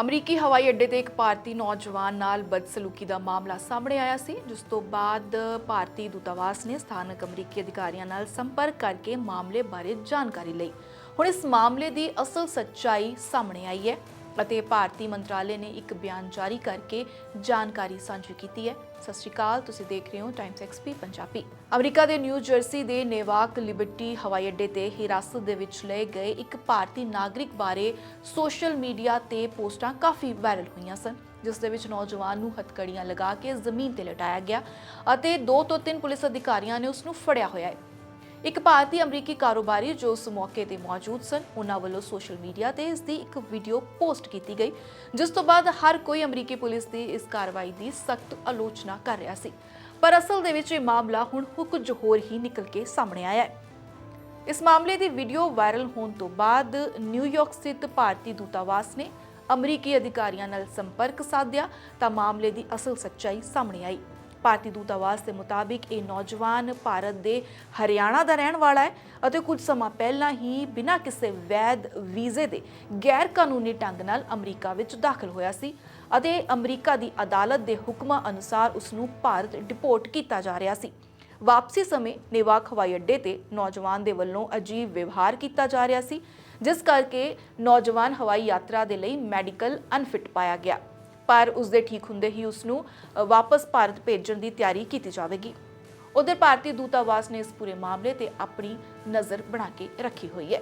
ਅਮਰੀਕੀ ਹਵਾਈ ਅੱਡੇ ਤੇ ਇੱਕ ਭਾਰਤੀ ਨੌਜਵਾਨ ਨਾਲ ਬਦਸਲੂਕੀ ਦਾ ਮਾਮਲਾ ਸਾਹਮਣੇ ਆਇਆ ਸੀ, ਜਿਸ ਤੋਂ ਬਾਅਦ ਭਾਰਤੀ ਦੂਤਾਵਾਸ ਨੇ ਸਥਾਨਕ ਅਮਰੀਕੀ ਅਧਿਕਾਰੀਆਂ ਨਾਲ ਸੰਪਰਕ ਕਰਕੇ ਮਾਮਲੇ ਬਾਰੇ ਜਾਣਕਾਰੀ ਲਈ। ਹੁਣ ਇਸ ਮਾਮਲੇ ਦੀ ਅਸਲ ਸੱਚਾਈ ਸਾਹਮਣੇ ਆਈ ਹੈ। ਅਤੇ ਭਾਰਤੀ ਮੰਤਰਾਲੇ ਨੇ ਇੱਕ ਬਿਆਨ ਜਾਰੀ ਕਰਕੇ ਜਾਣਕਾਰੀ ਸਾਂਝੀ ਕੀਤੀ ਹੈ। ਸਤਿ ਸ਼੍ਰੀ ਅਕਾਲ, ਤੁਸੀਂ ਦੇਖ ਰਹੇ ਹੋ ਟਾਈਮਸ ਐਕਸਪੀ ਪੰਜਾਬੀ। ਅਮਰੀਕਾ ਦੇ ਨਿਊ ਜਰਸੀ ਦੇ ਨੇਵਾਕ ਲਿਬਰਟੀ ਹਵਾਈ ਅੱਡੇ ਤੇ ਹਿਰਾਸਤ ਦੇ ਵਿੱਚ ਲਏ ਗਏ ਇੱਕ ਭਾਰਤੀ ਨਾਗਰਿਕ ਬਾਰੇ ਸੋਸ਼ਲ ਮੀਡੀਆ ਤੇ ਪੋਸਟਾਂ ਕਾਫੀ ਵਾਇਰਲ ਹੋਈਆਂ ਸਨ, ਜਿਸ ਦੇ ਵਿੱਚ ਨੌਜਵਾਨ ਨੂੰ ਹੱਥਕੜੀਆਂ ਲਗਾ ਕੇ ਜ਼ਮੀਨ ਤੇ ਲਟਾਇਆ ਗਿਆ ਅਤੇ ਦੋ ਤੋਂ ਤਿੰਨ ਪੁਲਿਸ ਅਧਿਕਾਰੀਆਂ ਨੇ ਉਸ ਨੂੰ ਫੜਿਆ ਹੋਇਆ ਹੈ। ਇੱਕ ਭਾਰਤੀ ਅਮਰੀਕੀ ਕਾਰੋਬਾਰੀ ਜੋ ਉਸ ਮੌਕੇ ਤੇ ਮੌਜੂਦ ਸਨ, ਉਹਨਾਂ ਵੱਲੋਂ ਸੋਸ਼ਲ ਮੀਡੀਆ ਤੇ ਇਸ ਦੀ ਇੱਕ ਵੀਡੀਓ ਪੋਸਟ ਕੀਤੀ ਗਈ, ਜਿਸ ਤੋਂ ਬਾਅਦ ਹਰ ਕੋਈ ਅਮਰੀਕੀ ਪੁਲਿਸ ਦੀ ਇਸ ਕਾਰਵਾਈ ਦੀ ਸਖਤ ਆਲੋਚਨਾ ਕਰ ਰਿਹਾ ਸੀ। ਪਰ ਅਸਲ ਦੇ ਵਿੱਚ ਇਹ ਮਾਮਲਾ ਹੁਣ ਕੁਝ ਹੋਰ ਹੀ ਨਿਕਲ ਕੇ ਸਾਹਮਣੇ ਆਇਆ ਹੈ। ਇਸ ਮਾਮਲੇ ਦੀ ਵੀਡੀਓ ਵਾਇਰਲ ਹੋਣ ਤੋਂ ਬਾਅਦ ਨਿਊਯਾਰਕ ਸਥਿਤ ਭਾਰਤੀ ਦੂਤਾਵਾਸ ਨੇ ਅਮਰੀਕੀ ਅਧਿਕਾਰੀਆਂ ਨਾਲ ਸੰਪਰਕ ਸਾਧਿਆ ਤਾਂ ਮਾਮਲੇ ਦੀ ਅਸਲ ਸੱਚਾਈ ਸਾਹਮਣੇ ਆਈ। ਭਾਰਤੀ ਦੂਤਾਵਾਸ ਦੇ ਮੁਤਾਬਿਕ ਇਹ ਨੌਜਵਾਨ ਭਾਰਤ ਦੇ ਹਰਿਆਣਾ ਦਾ ਰਹਿਣ ਵਾਲਾ ਹੈ ਅਤੇ ਕੁਝ ਸਮਾਂ ਪਹਿਲਾਂ ਹੀ ਬਿਨਾਂ ਕਿਸੇ ਵੈਧ ਵੀਜ਼ੇ ਦੇ ਗੈਰ ਕਾਨੂੰਨੀ ਢੰਗ ਨਾਲ ਅਮਰੀਕਾ ਵਿੱਚ ਦਾਖਲ ਹੋਇਆ ਸੀ ਅਤੇ ਅਮਰੀਕਾ ਦੀ ਅਦਾਲਤ ਦੇ ਹੁਕਮਾਂ ਅਨੁਸਾਰ ਉਸ ਨੂੰ ਭਾਰਤ ਡਿਪੋਰਟ ਕੀਤਾ ਜਾ ਰਿਹਾ ਸੀ। ਵਾਪਸੀ ਸਮੇਂ ਨਿਵਾਕ ਹਵਾਈ ਅੱਡੇ ਤੇ ਨੌਜਵਾਨ ਦੇ ਵੱਲੋਂ ਅਜੀਬ ਵਿਵਹਾਰ ਕੀਤਾ ਜਾ ਰਿਹਾ ਸੀ, ਜਿਸ ਕਰਕੇ ਨੌਜਵਾਨ ਹਵਾਈ ਯਾਤਰਾ ਦੇ ਲਈ ਮੈਡੀਕਲ ਅਨਫਿਟ ਪਾਇਆ ਗਿਆ। ਪਰ ਉਸ ਦੇ ਠੀਕ ਹੁੰਦੇ ਹੀ ਉਸ ਨੂੰ ਵਾਪਸ ਭਾਰਤ ਭੇਜਣ ਦੀ ਤਿਆਰੀ ਕੀਤੀ ਜਾਵੇਗੀ। ਉਧਰ ਭਾਰਤੀ ਦੂਤਾਵਾਸ ਨੇ ਇਸ ਪੂਰੇ ਮਾਮਲੇ ਤੇ ਆਪਣੀ ਨਜ਼ਰ ਬਣਾ ਕੇ ਰੱਖੀ ਹੋਈ ਹੈ।